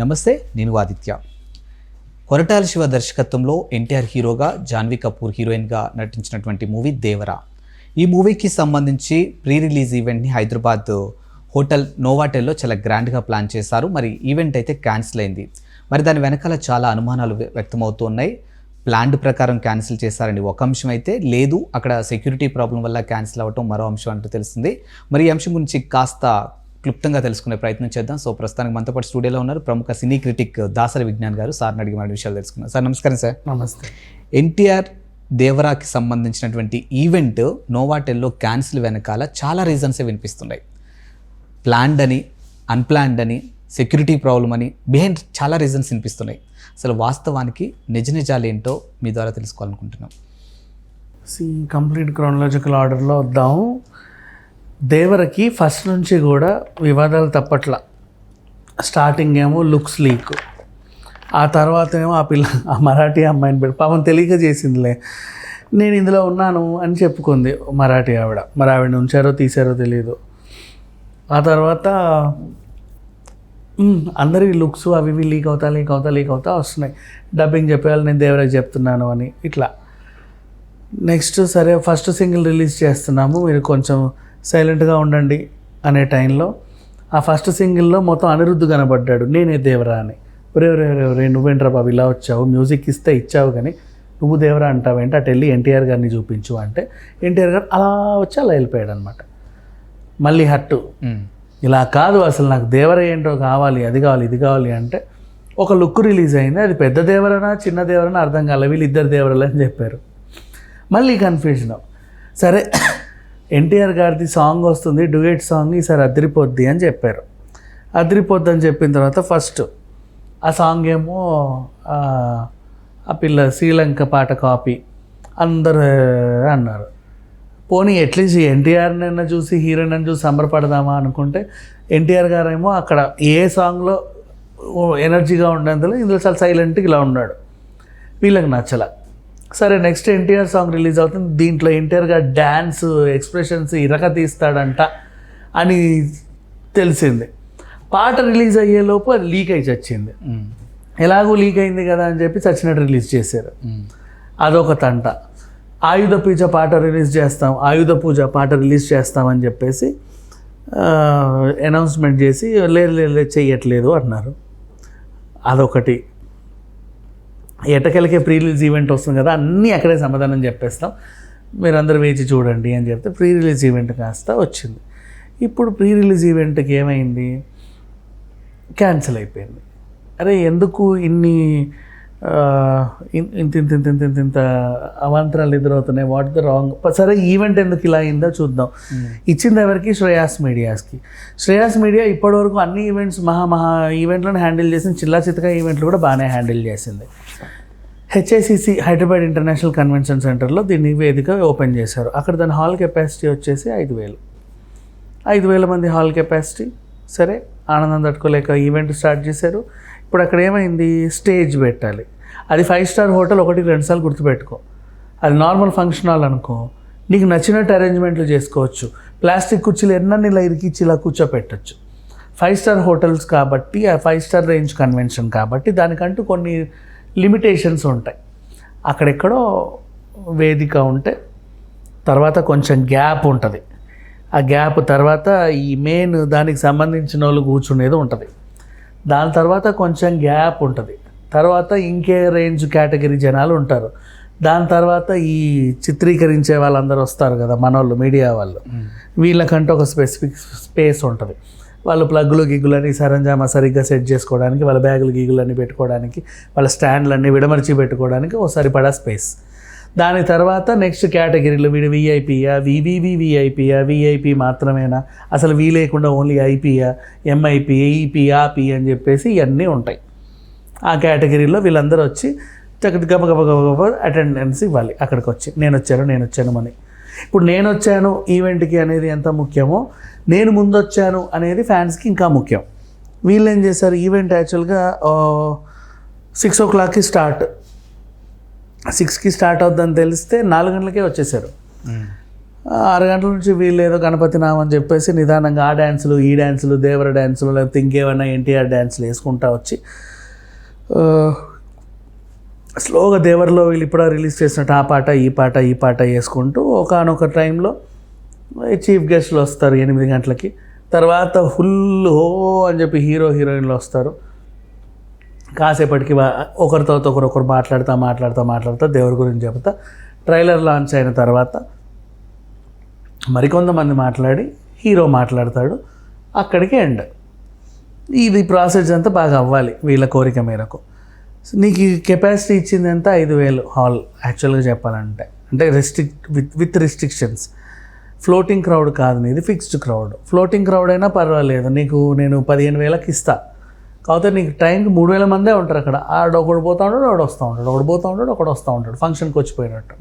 నమస్తే నేను ఆదిత్య. కొరటాల శివ దర్శకత్వంలో ఎన్టీఆర్ హీరోగా జాన్వీ కపూర్ హీరోయిన్గా నటించినటువంటి మూవీ దేవరా. ఈ మూవీకి సంబంధించి ప్రీ రిలీజ్ ఈవెంట్ని హైదరాబాద్ హోటల్ నోవాటెల్లో చాలా గ్రాండ్గా ప్లాన్ చేశారు. మరి ఈవెంట్ అయితే క్యాన్సిల్ అయింది. మరి దాని వెనకాల చాలా అనుమానాలు వ్య- వ్యక్తమవుతున్నాయి. ప్లాన్డ్ ప్రకారం క్యాన్సిల్ చేశారని ఒక అంశం అయితే లేదు. అక్కడ సెక్యూరిటీ ప్రాబ్లం వల్ల క్యాన్సిల్ అవ్వటం మరో అంశం అంటూ తెలిసింది మరి ఈ అంశం గురించి కాస్త క్లుప్తంగా తెలుసుకునే ప్రయత్నం చేద్దాం. సో ప్రస్తుతానికి మనతో పాటు స్టూడియోలో ఉన్నారు ప్రముఖ సినీ క్రిటిక్ దాసరి విజ్ఞాన్ గారు. సార్ని అడిగి మన విషయాలు తెలుసుకున్నాం సార్ నమస్కారం సార్. నమస్తే. ఎన్టీఆర్ దేవరాకి సంబంధించినటువంటి ఈవెంట్ నోవాటెల్లో క్యాన్సిల్ వెనకాల చాలా రీజన్సే వినిపిస్తున్నాయి. ప్లాన్డ్ అని అన్ప్లాన్డ్ అని సెక్యూరిటీ ప్రాబ్లం అని బిహైండ్ చాలా రీజన్స్ వినిపిస్తున్నాయి. అసలు వాస్తవానికి నిజ నిజాలు ఏంటో మీ ద్వారా తెలుసుకోవాలనుకుంటున్నాం. సి కంప్లీట్ క్రోనలాజికల్ ఆర్డర్లో వద్దాము. దేవరకి ఫస్ట్ నుంచి కూడా వివాదాలు తప్పట్ల. స్టార్టింగ్ ఏమో లుక్స్ లీక్. ఆ తర్వాత ఏమో ఆ పిల్ల ఆ మరాఠీ అమ్మాయిని పెట్టి పాపం తెలియక చేసిందిలే. నేను ఇందులో ఉన్నాను అని చెప్పుకుంది మరాఠీ ఆవిడ. మరి ఆవిడ ఉంచారో తీసారో తెలియదు ఆ తర్వాత అందరి లుక్స్ అవి ఇవి లీక్ అవుతా లీక్ అవుతా లీక్ అవుతా వస్తున్నాయి. డబ్బింగ్ చెప్పేవాళ్ళు నేను దేవరాకి చెప్తున్నాను అని ఇట్లా. నెక్స్ట్ సరే ఫస్ట్ సింగిల్ రిలీజ్ చేస్తున్నాము. మీరు కొంచెం సైలెంట్గా ఉండండి అనే టైంలో ఆ ఫస్ట్ సింగిల్లో మొత్తం అనిరుద్ధ్ కనబడ్డాడు. నేనే దేవరా అని ఒరే ఒరే ఒరే ఒరే నువ్వేంట్రా బాబు ఇలా వచ్చావు? మ్యూజిక్ ఇస్తే ఇచ్చావు కానీ నువ్వు దేవరా అంటావేంటి? అటు వెళ్ళి ఎన్టీఆర్ గారిని చూపించు అంటే ఎన్టీఆర్ గారు అలా వచ్చి అలా వెళ్ళిపోయాడు అనమాట మళ్ళీ హట్టు. ఇలా కాదు అసలు నాకు దేవర ఏంటో కావాలి అది కావాలి ఇది కావాలి అంటే ఒక లుక్ రిలీజ్ అయింది. అది పెద్ద దేవరనా చిన్న దేవరనా అర్థం కాలే. వీళ్ళు ఇద్దరు దేవరలు అని చెప్పారు. మళ్ళీ కన్ఫ్యూజన్. సరే ఎన్టీఆర్ గారిది సాంగ్ వస్తుంది డ్యూయేట్ సాంగ్ ఈసారి అదిరిపోద్ది అని చెప్పారు. అదిరిపోద్ది అని చెప్పిన తర్వాత ఫస్ట్ ఆ సాంగ్ ఏమో ఆ, పిల్ల శ్రీలంక పాట కాపీ అందరూ అన్నారు. పోనీ అట్లీస్ట్ ఎన్టీఆర్నైనా చూసి హీరోయిన్ చూసి సంబరపడదామా అనుకుంటే ఎన్టీఆర్ గారేమో అక్కడ ఏ సాంగ్లో ఎనర్జీగా ఉండేందులో ఇందులో చాలా సైలెంట్గా ఇలా ఉన్నాడు. వీళ్ళకి నచ్చల. సరే నెక్స్ట్ ఎన్టీఆర్ సాంగ్ రిలీజ్ అవుతుంది. దీంట్లో ఎన్టీఆర్ గారు డ్యాన్స్ ఎక్స్ప్రెషన్స్ ఇరక తీస్తాడంట అని తెలిసింది. పాట రిలీజ్ అయ్యేలోపు అది లీక్ అయి చచ్చింది. ఎలాగో లీక్ అయింది కదా అని చెప్పి చచ్చినట్టు రిలీజ్ చేశారు. అదొక తంట. ఆయుధ పూజ పాట రిలీజ్ చేస్తాం ఆయుధ పూజ పాట రిలీజ్ చేస్తామని చెప్పేసి అనౌన్స్మెంట్ చేసి లేదు లేదు లేదు, చెయ్యట్లేదు అన్నారు. అదొకటి. ఎటకెలకే ప్రీ రిలీజ్ ఈవెంట్ వస్తుంది కదా అన్నీ అక్కడే సమాధానం చెప్పేస్తాం. మీరందరూ వేచి చూడండి అని చెప్తే ప్రీ రిలీజ్ ఈవెంట్ కాస్త వచ్చింది. ఇప్పుడు ప్రీ రిలీజ్ ఈవెంట్కి ఏమైంది? క్యాన్సిల్ అయిపోయింది. అరే ఎందుకు ఇన్ని ఇంత ఇంత ఇంత ఇంత ఇంత ఇంత అవాంతరాలు ఎదురవుతున్నాయి. వాట్ ద రాంగ్ సరే ఈవెంట్ ఎందుకు ఇలా అయిందో చూద్దాం. ఇచ్చింది ఎవరికి? శ్రేయాస్ మీడియాస్కి. శ్రేయాస్ మీడియా ఇప్పటివరకు అన్ని ఈవెంట్స్ మహా మహా ఈవెంట్లను హ్యాండిల్ చేసింది. చిల్లా చితక ఈవెంట్లు కూడా బాగానే హ్యాండిల్ చేసింది. హెచ్ఐసిసి హైదరాబాద్ ఇంటర్నేషనల్ కన్వెన్షన్ సెంటర్లో దీన్ని వేదిక ఓపెన్ చేశారు. అక్కడ దాని హాల్ కెపాసిటీ వచ్చేసి ఐదు వేలు. ఐదు వేల మంది హాల్ కెపాసిటీ. సరే ఆనందం తట్టుకోలేక ఈవెంట్ స్టార్ట్ చేశారు. ఇప్పుడు అక్కడ ఏమైంది? స్టేజ్ పెట్టాలి. అది ఫైవ్ స్టార్ హోటల్ ఒకటికి రెండుసార్లు గుర్తుపెట్టుకో. అది నార్మల్ ఫంక్షన్ హాల్ అనుకో. నీకు నచ్చినట్టు అరేంజ్మెంట్లు చేసుకోవచ్చు. ప్లాస్టిక్ కుర్చీలు ఎన్నన్ని ఇలా ఇరికిచ్చి ఇలా కూర్చోపెట్టచ్చు. ఫైవ్ స్టార్ హోటల్స్ కాబట్టి ఆ ఫైవ్ స్టార్ రేంజ్ కన్వెన్షన్ కాబట్టి దానికంటూ కొన్ని లిమిటేషన్స్ ఉంటాయి. అక్కడెక్కడో వేదిక ఉంటే తర్వాత కొంచెం గ్యాప్ ఉంటుంది. ఆ గ్యాప్ తర్వాత ఈ మెయిన్ దానికి సంబంధించిన వాళ్ళు కూర్చునేది ఉంటుంది. దాని తర్వాత కొంచెం గ్యాప్ ఉంటుంది. తర్వాత ఇంకే రేంజ్ కేటగిరీ జనాలు ఉంటారు. దాని తర్వాత ఈ చిత్రీకరించే వాళ్ళందరూ వస్తారు కదా మనోళ్ళు మీడియా వాళ్ళు. వీళ్ళకంటే ఒక స్పెసిఫిక్ స్పేస్ ఉంటుంది. వాళ్ళు ప్లగ్లు గిగ్గులని సరంజామా సరిగ్గా సెట్ చేసుకోవడానికి వాళ్ళ బ్యాగులు గిగ్గులన్నీ పెట్టుకోవడానికి వాళ్ళ స్టాండ్లన్నీ విడమర్చి పెట్టుకోవడానికి ఓ సరిపడా స్పేస్. దాని తర్వాత నెక్స్ట్ కేటగిరీలు వీడు విఐపియా వివివి విఐపియా విఐపి మాత్రమేనా? అసలు వీ లేకుండా ఓన్లీ ఐపీయా ఎంఐపి ఈపీ ఆపి అని చెప్పేసి ఇవన్నీ ఉంటాయి. ఆ కేటగిరీలో వీళ్ళందరూ వచ్చి గబ గబ గబ గబ అటెండెన్స్ ఇవ్వాలి. అక్కడికి వచ్చి నేను వచ్చాను నేను వచ్చాను అని ఇప్పుడు నేను వచ్చాను ఈవెంట్కి అనేది ఎంత ముఖ్యమో నేను ముందు వచ్చాను అనేది ఫ్యాన్స్కి ఇంకా ముఖ్యం. వీళ్ళు ఏం చేశారు ఈవెంట్ యాక్చువల్గా సిక్స్ ఓ క్లాక్కి స్టార్ట్ సిక్స్కి స్టార్ట్ అవుద్దని తెలిస్తే నాలుగు గంటలకే వచ్చేసారు అరగంటల ఆరు గంటల నుంచి వీళ్ళు ఏదో గణపతి నామని చెప్పేసి నిదానంగా ఆ డ్యాన్సులు ఈ డ్యాన్సులు దేవర డ్యాన్సులు లేకపోతే ఇంకేమైనా ఎన్టీఆర్ డ్యాన్సులు వేసుకుంటా వచ్చి స్లోగా దేవర్లో వీళ్ళు ఇప్పుడు రిలీజ్ చేసినట్టు ఆ పాట ఈ పాట ఈ పాట వేసుకుంటూ ఒకనొక టైంలో చీఫ్ గెస్ట్లు వస్తారు ఎనిమిది గంటలకి. తర్వాత ఫుల్ హో అని చెప్పి హీరో హీరోయిన్లు వస్తారు. కాసేపటికి ఒకరితో ఒకరు ఒకరు మాట్లాడుతూ మాట్లాడుతూ మాట్లాడుతూ దేవుడి గురించి చెబుతా ట్రైలర్ లాంచ్ అయిన తర్వాత మరికొంతమంది మాట్లాడి హీరో మాట్లాడతాడు. అక్కడికి ఎండ్. ఇది ప్రాసెస్ అంతా బాగా అవ్వాలి వీళ్ళ కోరిక మేరకు. సో నీకు కెపాసిటీ ఇచ్చింది ఎంత? ఐదు వేలు హాల్ యాక్చువల్గా చెప్పాలంటే. అంటే restrict with with restrictions floating crowd కాదు నీది ఫిక్స్డ్ క్రౌడ్ ఫ్లోటింగ్ క్రౌడ్ అయినా పర్వాలేదు. నీకు నేను పదిహేను వేలకు ఇస్తా. కాకపోతే నీకు టైంకి మూడు వేల మందే ఉంటారు అక్కడ. ఆడ ఒకడు పోతూ ఉంటాడు ఒకడు వస్తూ ఉంటాడు. ఒకడు పోతూ ఉంటాడు ఒకడు వస్తూ ఉంటాడు. ఫంక్షన్కి వచ్చిపోయినట్టు.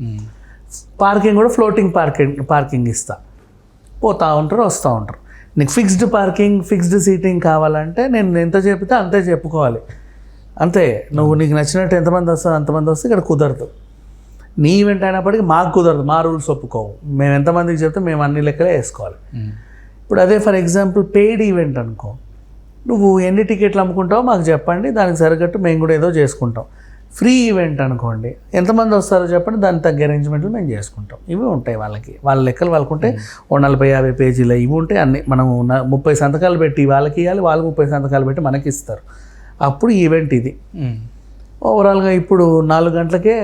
పార్కింగ్ కూడా ఫ్లోటింగ్ పార్కింగ్ పార్కింగ్ ఇస్తా. పోతూ ఉంటారు వస్తూ ఉంటారు. నీకు ఫిక్స్డ్ పార్కింగ్ ఫిక్స్డ్ సీటింగ్ కావాలంటే నేను ఎంత చెప్తే అంతే చెప్పుకోవాలి. అంతే. నువ్వు నీకు నచ్చినట్టు ఎంతమంది వస్తారు అంతమంది వస్తే ఇక్కడ కుదరదు. నీ ఈవెంట్ అయినప్పటికీ మాకు కుదరదు. మా రూల్స్ ఒప్పుకోవు. మేము ఎంతమందికి చెప్తే మేము అన్ని లెక్కలే వేసుకోవాలి. ఇప్పుడు అదే ఫర్ ఎగ్జాంపుల్ పెయిడ్ ఈవెంట్ అనుకో. నువ్వు ఎన్ని టికెట్లు అమ్ముకుంటావో మాకు చెప్పండి దానికి సరిగట్టు మేము కూడా ఏదో చేసుకుంటాం. ఫ్రీ ఈవెంట్ అనుకోండి ఎంతమంది వస్తారో చెప్పండి దానికి తగ్గ అరేంజ్మెంట్లు మేము చేసుకుంటాం. ఇవి ఉంటాయి వాళ్ళకి. వాళ్ళ లెక్కలు వాళ్ళకు ఉంటే ఓ నలభై యాభై పేజీలు ఇవి ఉంటాయి అన్ని మనం ముప్పై సంతకాలు పెట్టి వాళ్ళకి ఇవ్వాలి వాళ్ళు ముప్పై సంతకాలు పెట్టి మనకి ఇస్తారు. అప్పుడు ఈవెంట్ ఇది. ఓవరాల్గా ఇప్పుడు నాలుగు గంటలకే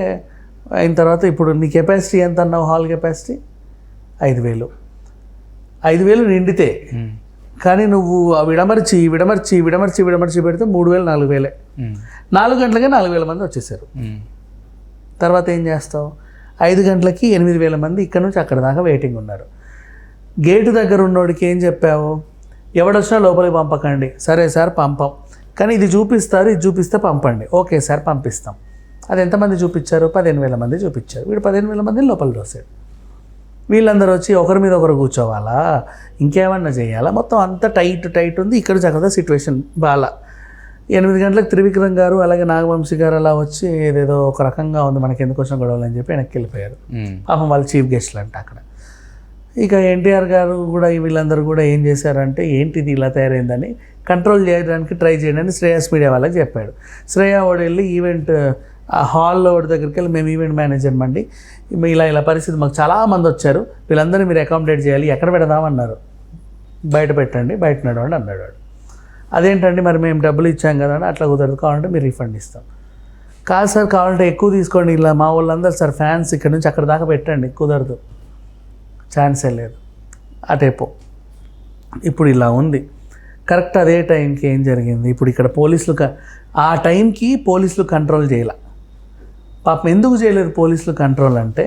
అయిన తర్వాత ఇప్పుడు నీ కెపాసిటీ ఎంత అన్నావు హాల్ కెపాసిటీ? ఐదు వేలు. ఐదు వేలు నిండితే. కానీ నువ్వు ఆ విడమర్చి విడమర్చి విడమర్చి విడమర్చి పెడితే మూడు వేలు నాలుగు వేలే. నాలుగు గంటలకే నాలుగు వేల మంది వచ్చేసారు. తర్వాత ఏం చేస్తావు? ఐదు గంటలకి ఎనిమిది వేల మంది ఇక్కడ నుంచి అక్కడ దాకా వెయిటింగ్ ఉన్నారు. గేటు దగ్గర ఉన్నోడికి ఏం చెప్పావు? ఎవడొచ్చినా లోపలికి పంపకండి. సరే సార్ పంపం. కానీ ఇది చూపిస్తారు ఇది చూపిస్తే పంపండి. ఓకే సార్ పంపిస్తాం. అది ఎంతమంది చూపించారు? పదిహేను వేల మంది చూపించారు. వీడు పదిహేను వేల మందిని లోపల దోసాడు వీళ్ళందరూ వచ్చి ఒకరి మీద ఒకరు కూర్చోవాలా? ఇంకేమన్నా చేయాలా? మొత్తం అంతా టైట్ టైట్ ఉంది. ఇక్కడ చక్కగా సిచ్యువేషన్ బాగా ఎనిమిది గంటలకు త్రివిక్రమ్ గారు అలాగే నాగవంశీ గారు అలా వచ్చి ఏదేదో ఒక రకంగా ఉంది. మనకి ఎందుకు వచ్చిన గొడవలు అని చెప్పి వెనక్కి వెళ్ళిపోయారు. పాపం వాళ్ళు చీఫ్ గెస్ట్లు అంట అక్కడ. ఇక ఎన్టీఆర్ గారు కూడా వీళ్ళందరూ కూడా ఏం చేశారంటే ఏంటిది ఇలా తయారైందని? కంట్రోల్ చేయడానికి ట్రై చేయండి అని శ్రేయస్ మీడియా వాళ్ళకి చెప్పాడు. శ్రేయ వాడు వెళ్ళి ఈవెంట్ ఆ హాల్లో ఒకటి దగ్గరికి వెళ్ళి మేము ఈవెంట్ మేనేజర్ అండి మీ ఇలా ఇలా పరిస్థితి మాకు చాలా మంది వచ్చారు. వీళ్ళందరినీ మీరు అకామిడేట్ చేయాలి. ఎక్కడ పెడదామన్నారు బయట పెట్టండి బయట నడవండి అన్నాడు వాడు. అదేంటండి మరి మేము డబ్బులు ఇచ్చాం కదా అని అట్లా కుదరదు. కావాలంటే మీరు రిఫండ్ ఇస్తాం. కాదు సార్ కావాలంటే ఎక్కువ తీసుకోండి. ఇలా మా వాళ్ళందరూ సార్ ఫ్యాన్స్ ఇక్కడ నుంచి అక్కడ దాకా పెట్టండి. కుదరదు. ఛాన్సే లేదు. అటేపో ఇప్పుడు ఇలా ఉంది. కరెక్ట్ అదే టైంకి ఏం జరిగింది? ఇప్పుడు ఇక్కడ పోలీసులు ఆ టైంకి పోలీసులు కంట్రోల్ చేయలే. పాపం ఎందుకు చేయలేదు పోలీసులు కంట్రోల్ అంటే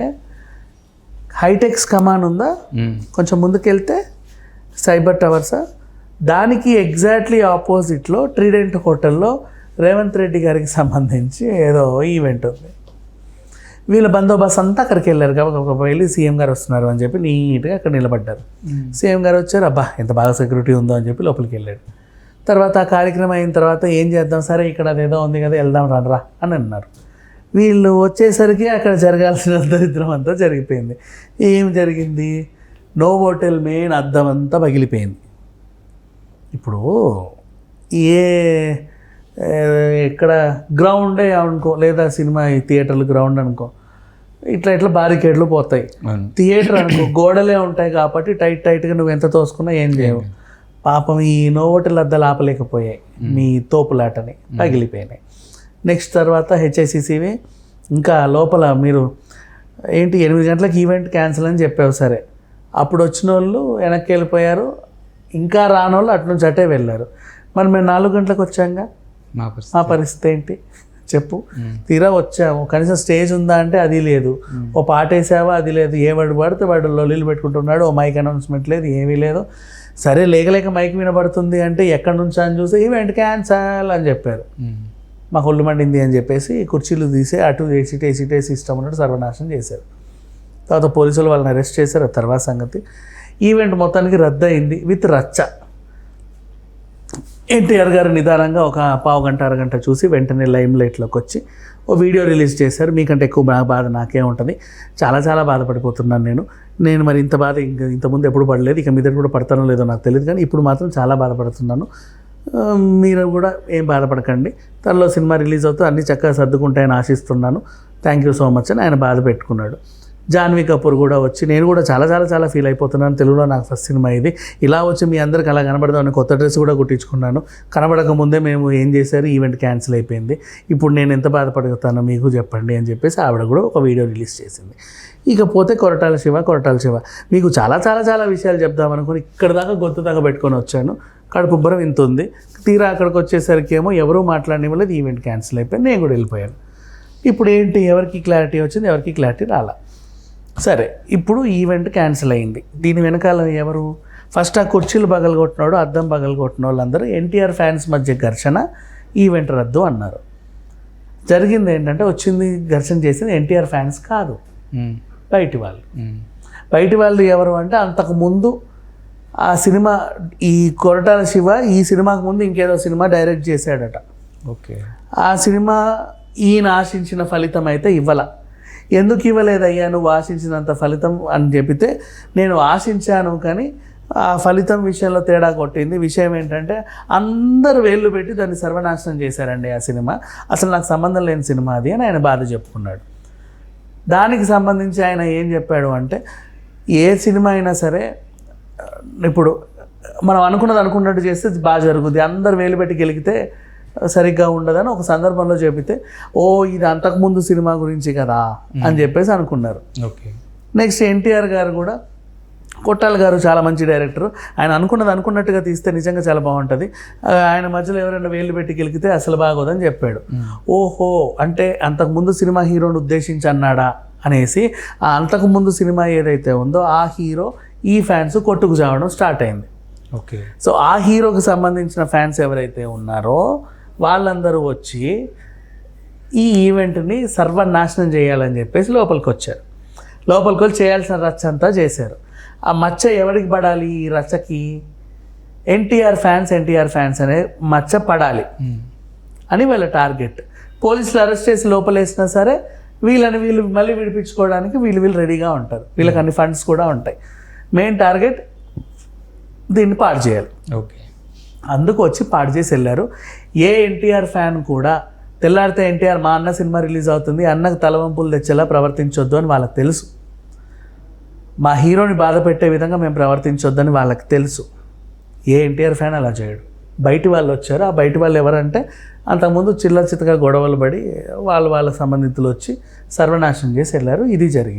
హైటెక్స్ కమాన్ ఉందా. కొంచెం ముందుకెళ్తే సైబర్ టవర్సా? దానికి ఎగ్జాక్ట్లీ ఆపోజిట్లో ట్రీడెంట్ హోటల్లో రేవంత్ రెడ్డి గారికి సంబంధించి ఏదో ఈవెంట్ ఉంది. వీళ్ళ బందోబస్తు అంతా అక్కడికి వెళ్ళారు. కాబట్టి వెళ్ళి సీఎం గారు వస్తున్నారు అని చెప్పి నీట్గా అక్కడ నిలబడ్డారు. సీఎం గారు వచ్చారు. అబ్బా ఎంత బాగా సెక్యూరిటీ ఉందో అని చెప్పి లోపలికి వెళ్ళాడు. తర్వాత ఆ కార్యక్రమం అయిన తర్వాత ఏం చేద్దాం? సరే ఇక్కడ అదేదో ఉంది కదా వెళ్దాం రా అని అన్నారు. వీళ్ళు వచ్చేసరికి అక్కడ జరగాల్సిన దరిద్రం అంతా జరిగిపోయింది. ఏం జరిగింది? నో హోటల్ మెయిన్ అద్దం అంతా పగిలిపోయింది. ఇప్పుడు ఏ ఎక్కడ గ్రౌండే అనుకో లేదా సినిమా థియేటర్లు గ్రౌండ్ అనుకో ఇట్లా ఇట్లా బారికేడ్లు పోతాయి. థియేటర్ అనుకో గోడలే ఉంటాయి కాబట్టి టైట్ టైట్గా నువ్వు ఎంత తోసుకున్నా ఏం చేయవు. పాపం ఈ నోవోటల్ అద్దలు ఆపలేకపోయాయి. మీ తోపులాటని పగిలిపోయినాయి. నెక్స్ట్ తర్వాత హెచ్ఐసిసివి. ఇంకా లోపల మీరు ఏంటి ఎనిమిది గంటలకు ఈవెంట్ క్యాన్సిల్ అని చెప్పావు సరే. అప్పుడు వచ్చిన వాళ్ళు వెనక్కి వెళ్ళిపోయారు. ఇంకా రాని వాళ్ళు అటు నుంచి అటే వెళ్ళారు. మరి మేము నాలుగు గంటలకు వచ్చాంగా? మా పరిస్థితి. ఏంటి? చెప్పు. తీరా వచ్చాము. కనీసం స్టేజ్ ఉందా అంటే అది లేదు. ఓ పాట వేసావా? అది లేదు. ఏ వాడు పడితే వాడు లొల్లీలు పెట్టుకుంటున్నాడు. ఓ మైక్ అనౌన్స్మెంట్ లేదు. ఏమీ లేదు. సరే లేకలేక మైక్ వినబడుతుంది అంటే ఎక్కడి నుంచి అని చూస్తే ఈవెంట్ క్యాన్సల్ అని చెప్పారు. మాకు ఒళ్ళు మండింది అని చెప్పేసి కుర్చీలు తీసి అటు ఏసీటే ఏసీటీ సిస్టమ్ ఉన్నట్టు సర్వనాశనం చేశారు. తర్వాత పోలీసులు వాళ్ళని అరెస్ట్ చేశారు. ఆ తర్వాత సంగతి. ఈవెంట్ మొత్తానికి రద్దు అయింది విత్ రచ్చ. ఎన్టీఆర్ గారు నిదానంగా ఒక పావు గంట అరగంట చూసి వెంటనే లైమ్ లైట్లోకి వచ్చి ఓ వీడియో రిలీజ్ చేశారు. మీకంటే ఎక్కువ బాధ నాకే ఉంటుంది. చాలా చాలా బాధపడిపోతున్నాను నేను. నేను మరి ఇంత బాధ ఇంక ఇంతకుముందు ఎప్పుడు పడలేదు. ఇక మీద కూడా పడతానో లేదో నాకు తెలియదు కానీ ఇప్పుడు మాత్రం చాలా బాధపడుతున్నాను. మీరు కూడా ఏం బాధపడకండి. త్వరలో సినిమా రిలీజ్ అవుతూ అన్నీ చక్కగా సర్దుకుంటాయని ఆశిస్తున్నాను. థ్యాంక్ యూ సో మచ్ అని ఆయన బాధ పెట్టుకున్నాడు. జాన్వీ కపూర్ కూడా వచ్చి నేను కూడా చాలా చాలా చాలా ఫీల్ అయిపోతున్నాను. తెలుగులో నాకు ఫస్ట్ సినిమా ఇది. ఇలా వచ్చి మీ అందరికి అలా కనబడదామని కొత్త డ్రెస్ కూడా కుట్టించుకున్నాను. కనబడక ముందే మేము ఏం చేశారు? ఈవెంట్ క్యాన్సిల్ అయిపోయింది. ఇప్పుడు నేను ఎంత బాధపడుతానో మీకు చెప్పండి అని చెప్పేసి ఆవిడ కూడా ఒక వీడియో రిలీజ్ చేసింది. ఇకపోతే కొరటాల శివ కొరటాల శివ. మీకు చాలా చాలా చాలా విషయాలు చెప్దామనుకుని ఇక్కడ దాకా గొంతు దాకా పెట్టుకొని వచ్చాను. కడుపు ఉబ్బరం ఇంత ఉంది. తీరా అక్కడికి వచ్చేసరికి ఏమో ఎవరూ మాట్లాడనివ్వలేదు ఈవెంట్ క్యాన్సిల్ అయిపోయి నేను కూడా వెళ్ళిపోయాను. ఇప్పుడు ఏంటి ఎవరికి క్లారిటీ వచ్చింది ఎవరికి క్లారిటీ రాలా. సరే ఇప్పుడు ఈవెంట్ క్యాన్సిల్ అయింది. దీని వెనకాల ఎవరు? ఫస్ట్ ఆ కుర్చీలు పగలగొట్టినాడు అద్దం పగలగొట్టిన వాళ్ళందరూ ఎన్టీఆర్ ఫ్యాన్స్ మధ్య ఘర్షణ ఈవెంట్ రద్దు అన్నారు. జరిగింది ఏంటంటే వచ్చింది ఘర్షణ చేసింది ఎన్టీఆర్ ఫ్యాన్స్ కాదు. బయటి వాళ్ళు. బయటి వాళ్ళు ఎవరు అంటే అంతకు ముందు ఆ సినిమా ఈ కొరటాల శివ ఈ సినిమాకు ముందు ఇంకేదో సినిమా డైరెక్ట్ చేశాడట. ఓకే. ఆ సినిమా ఈయన ఆశించిన ఫలితం అయితే ఇవ్వాల. ఎందుకు ఇవ్వలేదయ్యా నువ్వు ఆశించినంత ఫలితం అని చెబితే నేను ఆశించాను కానీ ఆ ఫలితం విషయంలో తేడా కొట్టింది. విషయం ఏంటంటే అందరు వేళ్ళు పెట్టి దాన్ని సర్వనాశనం చేశారండి ఆ సినిమా. అసలు నాకు సంబంధం లేని సినిమా అది అని ఆయన బాధ చెప్పుకున్నాడు. దానికి సంబంధించి ఆయన ఏం చెప్పాడు అంటే ఏ సినిమా అయినా సరే ఇప్పుడు మనం అనుకున్నది అనుకున్నట్టు చేస్తే బాగా జరుగుద్ది. అందరు వేలు పెట్టి గెలిగితే సరిగ్గా ఉండదని ఒక సందర్భంలో చెబితే ఓ ఇది అంతకుముందు సినిమా గురించి కదా అని చెప్పేసి అనుకున్నారు. ఓకే. నెక్స్ట్ ఎన్టీఆర్ గారు కూడా కొట్టాల గారు చాలా మంచి డైరెక్టర్. ఆయన అనుకున్నది అనుకున్నట్టుగా తీస్తే నిజంగా చాలా బాగుంటుంది. ఆయన మధ్యలో ఎవరైనా వేలు పెట్టి గెలికితే అసలు బాగోదని చెప్పాడు. ఓహో అంటే అంతకుముందు సినిమా హీరోని ఉద్దేశించి అన్నాడా అనేసి ఆ అంతకుముందు సినిమా ఏదైతే ఉందో ఆ హీరో ఈ ఫ్యాన్స్ కొట్టుకు చావడం స్టార్ట్ అయింది. ఓకే. సో ఆ హీరోకి సంబంధించిన ఫ్యాన్స్ ఎవరైతే ఉన్నారో వాళ్ళందరూ వచ్చి ఈ ఈవెంట్ని సర్వనాశనం చేయాలని చెప్పేసి లోపలికి వచ్చారు లోపలికి వచ్చి చేయాల్సిన రచ్చ అంతా చేశారు. ఆ మచ్చ ఎవరికి పడాలి ఈ రచ్చకి? ఎన్టీఆర్ ఫ్యాన్స్ ఎన్టీఆర్ ఫ్యాన్స్ అనే మచ్చ పడాలి. అని వీళ్ళ టార్గెట్. పోలీసులు అరెస్ట్ చేసి లోపలేసినా సరే వీళ్ళని వీళ్ళు మళ్ళీ విడిపించుకోవడానికి వీళ్ళు వీళ్ళు రెడీగా ఉంటారు. వీళ్ళకి అన్ని ఫండ్స్ కూడా ఉంటాయి. మెయిన్ టార్గెట్ దీన్ని పాడు చేయాలి. ఓకే. అందుకు వచ్చి పాడు చేసి వెళ్ళారు. ఏ ఎన్టీఆర్ ఫ్యాన్ కూడా తెల్లారితే ఎన్టీఆర్ మా అన్న సినిమా రిలీజ్ అవుతుంది అన్నకు తలవంపులు తెచ్చేలా ప్రవర్తించొద్దు అని వాళ్ళకి తెలుసు. మా హీరోని బాధ పెట్టే విధంగా మేము ప్రవర్తించొద్దని వాళ్ళకి తెలుసు. ఏ ఎన్టీఆర్ ఫ్యాన్ అలా చేయడు. బయటి వాళ్ళు వచ్చారు. ఆ బయటి వాళ్ళు ఎవరంటే అంతకుముందు చిల్ల చిత్తగా గొడవలు పడి వాళ్ళ వాళ్ళ సంబంధితులు వచ్చి సర్వనాశనం చేసి వెళ్ళారు. ఇది జరిగింది.